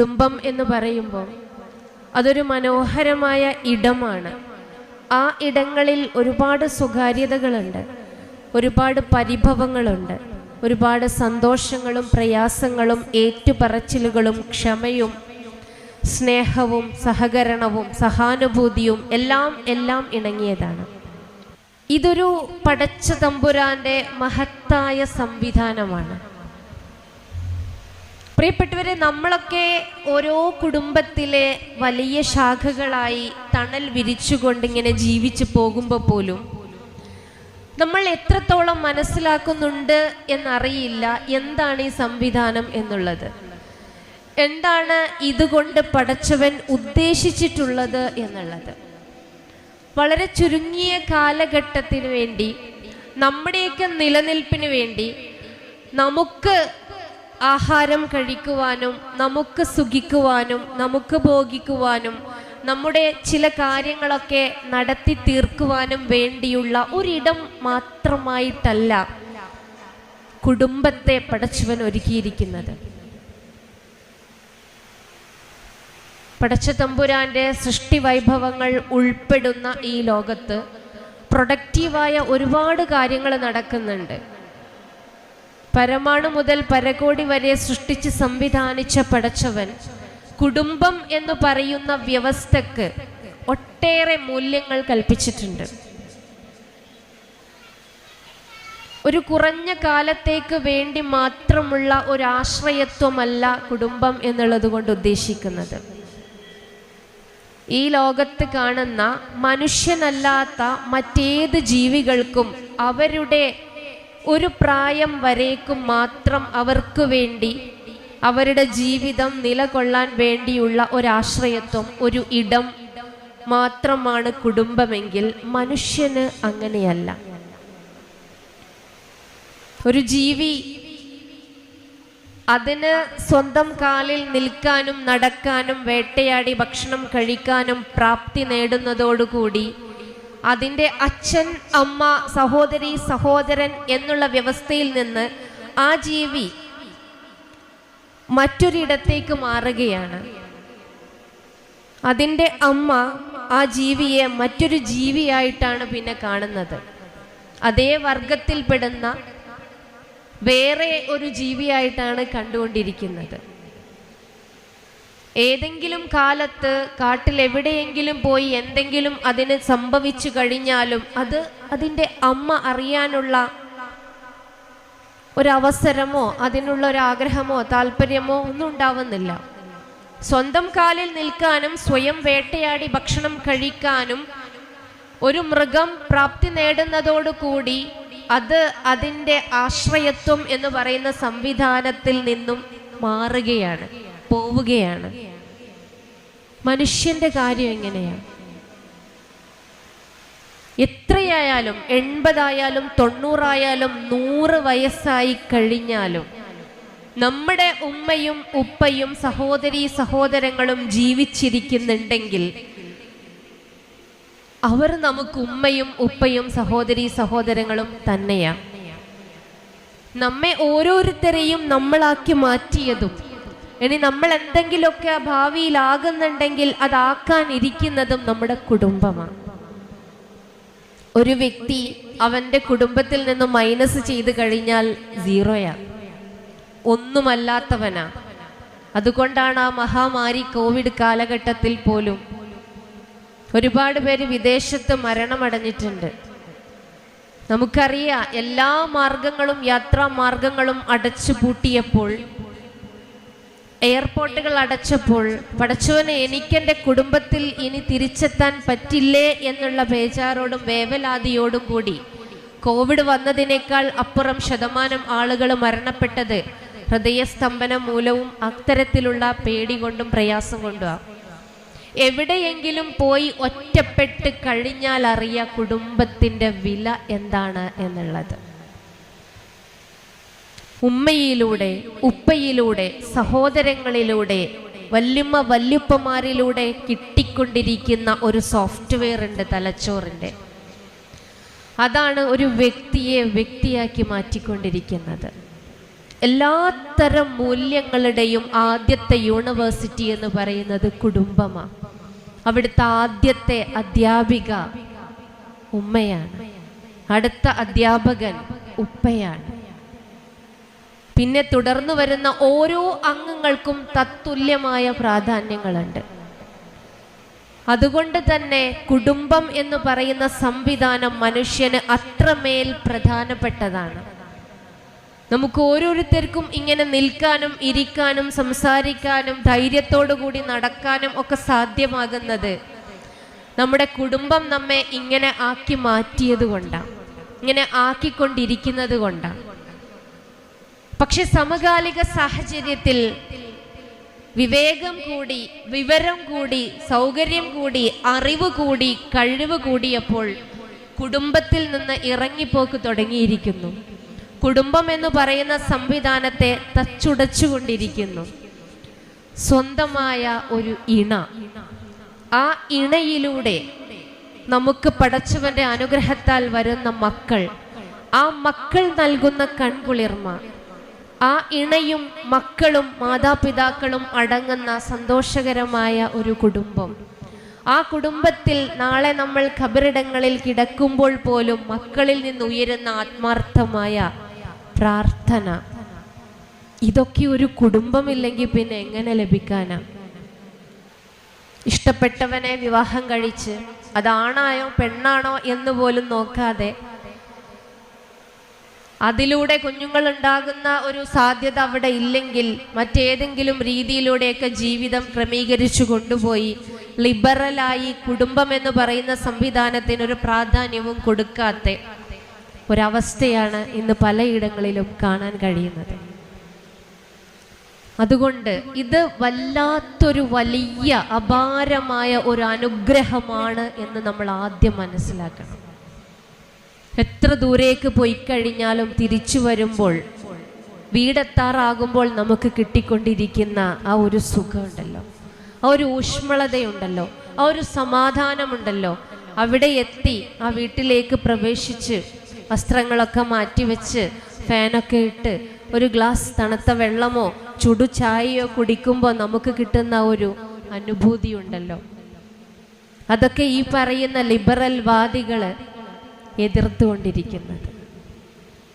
കുടുംബം എന്ന് പറയുമ്പോൾ അതൊരു മനോഹരമായ ഇടമാണ്. ആ ഇടങ്ങളിൽ ഒരുപാട് സ്വകാര്യതകളുണ്ട് ഒരുപാട് പരിഭവങ്ങളുണ്ട് ഒരുപാട് സന്തോഷങ്ങളും പ്രയാസങ്ങളും ഏറ്റുപറച്ചിലുകളും ക്ഷമയും സ്നേഹവും സഹകരണവും സഹാനുഭൂതിയും എല്ലാം എല്ലാം ഇണങ്ങിയതാണ്. ഇതൊരു പടച്ച തമ്പുരാന്റെ മഹത്തായ സംവിധാനമാണ്. പ്രിയപ്പെട്ടവരെ നമ്മളൊക്കെ ഓരോ കുടുംബത്തിലെ വലിയ ശാഖകളായി തണൽ വിരിച്ചുകൊണ്ട് ഇങ്ങനെ ജീവിച്ചു പോകുമ്പോൾ പോലും നമ്മൾ എത്രത്തോളം മനസ്സിലാക്കുന്നുണ്ട് എന്നറിയില്ല എന്താണ് ഈ സംവിധാനം എന്നുള്ളത്. എന്താണ് ഇതുകൊണ്ട് പടച്ചവൻ ഉദ്ദേശിച്ചിട്ടുള്ളത് എന്നുള്ളത്. വളരെ ചുരുങ്ങിയ കാലഘട്ടത്തിന് വേണ്ടി നമ്മുടെയൊക്കെ നിലനിൽപ്പിന് വേണ്ടി നമുക്ക് ആഹാരം കഴിക്കുവാനും നമുക്ക് സുഖിക്കുവാനും നമുക്ക് ഭോഗിക്കുവാനും നമ്മുടെ ചില കാര്യങ്ങളൊക്കെ നടത്തി തീർക്കുവാനും വേണ്ടിയുള്ള ഒരിടം മാത്രമായിട്ടല്ല കുടുംബത്തെ പടച്ചവൻ ഒരുക്കിയിരിക്കുന്നത്. പടച്ച തമ്പുരാന്റെ സൃഷ്ടി വൈഭവങ്ങൾ ഉൾപ്പെടുന്ന ഈ ലോകത്ത് പ്രൊഡക്റ്റീവായ ഒരുപാട് കാര്യങ്ങൾ നടക്കുന്നുണ്ട്. പരമാണു മുതൽ പരകോടി വരെ സൃഷ്ടിച്ച് സംവിധാനിച്ച പടച്ചവൻ കുടുംബം എന്ന് പറയുന്ന വ്യവസ്ഥക്ക് ഒട്ടേറെ മൂല്യങ്ങൾ കൽപ്പിച്ചിട്ടുണ്ട്. ഒരു കുറഞ്ഞ കാലത്തേക്ക് വേണ്ടി മാത്രമുള്ള ഒരു ആശ്രയത്വമല്ല കുടുംബം എന്നുള്ളത് കൊണ്ട് ഉദ്ദേശിക്കുന്നത്. ഈ ലോകത്ത് കാണുന്ന മനുഷ്യനല്ലാത്ത മറ്റേത് ജീവികൾക്കും അവരുടെ ഒരു പ്രായം വരേക്കും മാത്രം അവർക്ക് വേണ്ടി അവരുടെ ജീവിതം നിലകൊള്ളാൻ വേണ്ടിയുള്ള ഒരാശ്രയത്വം ഒരു ഇടം മാത്രമാണ് കുടുംബമെങ്കിൽ മനുഷ്യന് അങ്ങനെയല്ല. ഒരു ജീവി അതിന് സ്വന്തം കാലിൽ നിൽക്കാനും നടക്കാനും വേട്ടയാടി ഭക്ഷണം കഴിക്കാനും പ്രാപ്തി നേടുന്നതോടുകൂടി അതിന്റെ അച്ഛൻ അമ്മ സഹോദരി സഹോദരൻ എന്നുള്ള വ്യവസ്ഥയിൽ നിന്ന് ആ ജീവി മറ്റൊരിടത്തേക്ക് മാറുകയാണ്. അതിന്റെ അമ്മ ആ ജീവിയെ മറ്റൊരു ജീവിയായിട്ടാണ് പിന്നെ കാണുന്നത്. അതേ വർഗത്തിൽപ്പെടുന്ന വേറെ ഒരു ജീവിയായിട്ടാണ് കണ്ടുകൊണ്ടിരിക്കുന്നത്. ഏതെങ്കിലും കാലത്ത് കാട്ടിൽ എവിടെയെങ്കിലും പോയി എന്തെങ്കിലും അതിന് സംഭവിച്ചു കഴിഞ്ഞാലും അത് അതിന്റെ അമ്മ അറിയാനുള്ള ഒരവസരമോ അതിനുള്ള ഒരു ആഗ്രഹമോ താല്പര്യമോ ഒന്നും ഉണ്ടാവുന്നില്ല. സ്വന്തം കാലിൽ നിൽക്കാനും സ്വയം വേട്ടയാടി ഭക്ഷണം കഴിക്കാനും ഒരു മൃഗം പ്രാപ്തി നേടുന്നതോടുകൂടി അത് അതിന്റെ ആശ്രയത്വം എന്ന് പറയുന്ന സംവിധാനത്തിൽ നിന്നും മാറുകയാണ്. പോവുകയാണ്. മനുഷ്യന്റെ കാര്യം എങ്ങനെയാണ്? എത്രയായാലും എൺപതായാലും തൊണ്ണൂറായാലും നൂറ് വയസ്സായി കഴിഞ്ഞാലും നമ്മുടെ ഉമ്മയും ഉപ്പയും സഹോദരി സഹോദരങ്ങളും ജീവിച്ചിരിക്കുന്നുണ്ടെങ്കിൽ അവർ നമുക്ക് ഉമ്മയും ഉപ്പയും സഹോദരി സഹോദരങ്ങളും തന്നെയാണ് നമ്മെ ഓരോരുത്തരെയും നമ്മളാക്കി മാറ്റിയതും ഇനി നമ്മൾ എന്തെങ്കിലുമൊക്കെ ഭാവിയിലാകുന്നുണ്ടെങ്കിൽ അതാക്കാൻ ഇരിക്കുന്നതും നമ്മുടെ കുടുംബമാണ്. ഒരു വ്യക്തി അവന്റെ കുടുംബത്തിൽ നിന്ന് മൈനസ് ചെയ്ത് കഴിഞ്ഞാൽ സീറോയാ. ഒന്നുമല്ലാത്തവനാ. അതുകൊണ്ടാണ് ആ മഹാമാരി കോവിഡ് കാലഘട്ടത്തിൽ പോലും ഒരുപാട് പേര് വിദേശത്ത് മരണമടഞ്ഞിട്ടുണ്ട്. നമുക്കറിയാം എല്ലാ മാർഗങ്ങളും യാത്രാ മാർഗങ്ങളും അടച്ചു പൂട്ടിയപ്പോൾ എയർപോർട്ടുകൾ അടച്ചപ്പോൾ പടച്ചോനെ എനിക്കെന്റെ കുടുംബത്തിൽ ഇനി തിരിച്ചെത്താൻ പറ്റില്ലേ? എന്നുള്ള ബേജാറോടും വേവലാതിയോടും കൂടി. കോവിഡ് വന്നതിനേക്കാൾ അപ്പുറം ശതമാനം ആളുകൾ മരണപ്പെട്ടത് ഹൃദയസ്തംഭനം മൂലവും അത്തരത്തിലുള്ള പേടി കൊണ്ടും പ്രയാസം കൊണ്ടുമാണ് എവിടെയെങ്കിലും പോയി ഒറ്റപ്പെട്ട് കഴിഞ്ഞാൽ അറിയ കുടുംബത്തിന്റെ വില എന്താണ് എന്നുള്ളത്. ഉമ്മയിലൂടെ ഉപ്പയിലൂടെ സഹോദരങ്ങളിലൂടെ വല്യമ്മ വല്യുപ്പമാരിലൂടെ കിട്ടിക്കൊണ്ടിരിക്കുന്ന ഒരു സോഫ്റ്റ്വെയർ ഉണ്ട് തലച്ചോറിന്റെ. അതാണ് ഒരു വ്യക്തിയെ വ്യക്തിയാക്കി മാറ്റിക്കൊണ്ടിരിക്കുന്നത്. എല്ലാത്തരം മൂല്യങ്ങളുടെയും ആദ്യത്തെ യൂണിവേഴ്സിറ്റി എന്ന് പറയുന്നത് കുടുംബമാണ് അവിടുത്തെ ആദ്യത്തെ അധ്യാപിക ഉമ്മയാണ്. അടുത്ത അധ്യാപകൻ ഉപ്പയാണ്. പിന്നെ തുടർന്നു വരുന്ന ഓരോ അംഗങ്ങൾക്കും തത്തുല്യമായ പ്രാധാന്യങ്ങളുണ്ട്. അതുകൊണ്ട് തന്നെ കുടുംബം എന്ന് പറയുന്ന സംവിധാനം മനുഷ്യന് അത്രമേൽ പ്രധാനപ്പെട്ടതാണ്. നമുക്ക് ഓരോരുത്തർക്കും ഇങ്ങനെ നിൽക്കാനും ഇരിക്കാനും സംസാരിക്കാനും ധൈര്യത്തോടു കൂടി നടക്കാനും ഒക്കെ സാധ്യമാകുന്നത് നമ്മുടെ കുടുംബം നമ്മെ ഇങ്ങനെ ആക്കി മാറ്റിയത് കൊണ്ടാണ് ഇങ്ങനെ ആക്കിക്കൊണ്ടിരിക്കുന്നത് കൊണ്ടാണ് പക്ഷെ സമകാലിക സാഹചര്യത്തിൽ വിവേകം കൂടി വിവരം കൂടി സൗകര്യം കൂടി അറിവ് കൂടി കഴിവ് കൂടിയപ്പോൾ കുടുംബത്തിൽ നിന്ന് ഇറങ്ങിപ്പോക്ക് തുടങ്ങിയിരിക്കുന്നു. കുടുംബം എന്ന് പറയുന്ന സംവിധാനത്തെ തച്ചുടച്ചുകൊണ്ടിരിക്കുന്നു. സ്വന്തമായ ഒരു ഇണ. ആ ഇണയിലൂടെ നമുക്ക് പടച്ചവന്റെ അനുഗ്രഹത്താൽ വരുന്ന മക്കൾ ആ മക്കൾ നൽകുന്ന കൺകുളിർമ ആ ഇണയും മക്കളും മാതാപിതാക്കളും അടങ്ങുന്ന സന്തോഷകരമായ ഒരു കുടുംബം. ആ കുടുംബത്തിൽ നാളെ നമ്മൾ ഖബറിടങ്ങളിൽ കിടക്കുമ്പോൾ പോലും മക്കളിൽ നിന്ന് ഉയരുന്ന ആത്മാർത്ഥമായ പ്രാർത്ഥന. ഇതൊക്കെ ഒരു കുടുംബമില്ലെങ്കിൽ പിന്നെ എങ്ങനെ ലഭിക്കാനാ? ഇഷ്ടപ്പെട്ടവനെ വിവാഹം കഴിച്ച് അതാണായോ പെണ്ണാണോ എന്ന് പോലും നോക്കാതെ അതിലൂടെ കുഞ്ഞുങ്ങൾ ഉണ്ടാകുന്ന ഒരു സാധ്യത അവിടെ ഇല്ലെങ്കിൽ മറ്റേതെങ്കിലും രീതിയിലൂടെയൊക്കെ ജീവിതം ക്രമീകരിച്ചു കൊണ്ടുപോയി. ലിബറലായി കുടുംബം എന്ന് പറയുന്ന സംവിധാനത്തിന് ഒരു പ്രാധാന്യവും കൊടുക്കാത്ത ഒരവസ്ഥയാണ് ഇന്ന് പലയിടങ്ങളിലും കാണാൻ കഴിയുന്നത്. അതുകൊണ്ട് ഇത് വല്ലാത്തൊരു വലിയ അപാരമായ ഒരു അനുഗ്രഹമാണ് എന്ന് നമ്മൾ ആദ്യം മനസ്സിലാക്കണം. എത്ര ദൂരേക്ക് പോയി കഴിഞ്ഞാലും തിരിച്ചു വരുമ്പോൾ വീടെത്താറാകുമ്പോൾ നമുക്ക് കിട്ടിക്കൊണ്ടിരിക്കുന്ന ആ ഒരു സുഖമുണ്ടല്ലോ. ആ ഒരു ഊഷ്മളതയുണ്ടല്ലോ. ആ ഒരു സമാധാനമുണ്ടല്ലോ. അവിടെ എത്തി ആ വീട്ടിലേക്ക് പ്രവേശിച്ച് വസ്ത്രങ്ങളൊക്കെ മാറ്റിവെച്ച് ഫാനൊക്കെ ഇട്ട് ഒരു ഗ്ലാസ് തണുത്ത വെള്ളമോ ചുടു ചായയോ കുടിക്കുമ്പോൾ നമുക്ക് കിട്ടുന്ന ഒരു അനുഭൂതിയുണ്ടല്ലോ. അതൊക്കെ ഈ പറയുന്ന ലിബറൽ വാദികൾ എതിർത്തുകൊണ്ടിരിക്കുന്നത്.